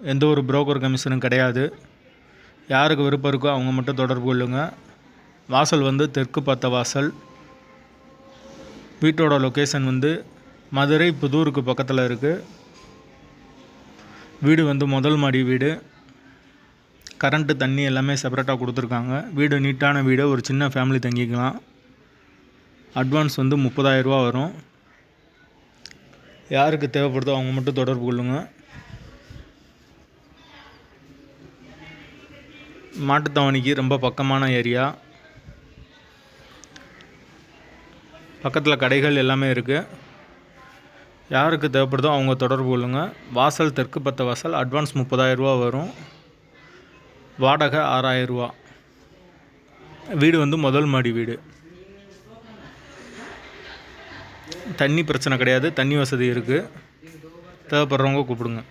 எந்த ஒரு புரோக்கர் கமிஷனும் கிடையாது. யாருக்கு விருப்பம் இருக்கோ அவங்க மட்டும் தொடர்பு கொள்ளுங்கள் வாசல் வந்து தெற்கு பார்த்த வாசல். வீட்டோட லொக்கேஷன் வந்து மதுரை புதூருக்கு பக்கத்தில் இருக்குது வீடு வந்து முதல் மாடி வீடு. கரண்ட்டு தண்ணி எல்லாமே செப்பரேட்டாக கொடுத்துருக்காங்க. வீடு நீட்டான வீடு ஒரு சின்ன ஃபேமிலி தங்கிக்கலாம். அட்வான்ஸ் வந்து முப்பதாயிரரூபா வரும். யாருக்கு தேவைப்படுதோ அவங்க மட்டும் தொடர்பு கொள்ளுங்கள் மாட்டுத்தாவணிக்கு ரொம்ப பக்கமான ஏரியா. பக்கத்தில் கடைகள் எல்லாமே இருக்குது யாருக்கு தேவைப்படுதோ அவங்க தொடர்பு கொள்ளுங்கள் வாசல் தெற்கு பத்த வாசல் அட்வான்ஸ் முப்பதாயிரரூபா வரும். வாடகை ஆறாயிரரூவா வீடு வந்து முதல் மாடி வீடு. தண்ணி பிரச்சனை கிடையாது. தண்ணி வசதி இருக்குது தேவைப்படுறவங்க கூப்பிடுங்க.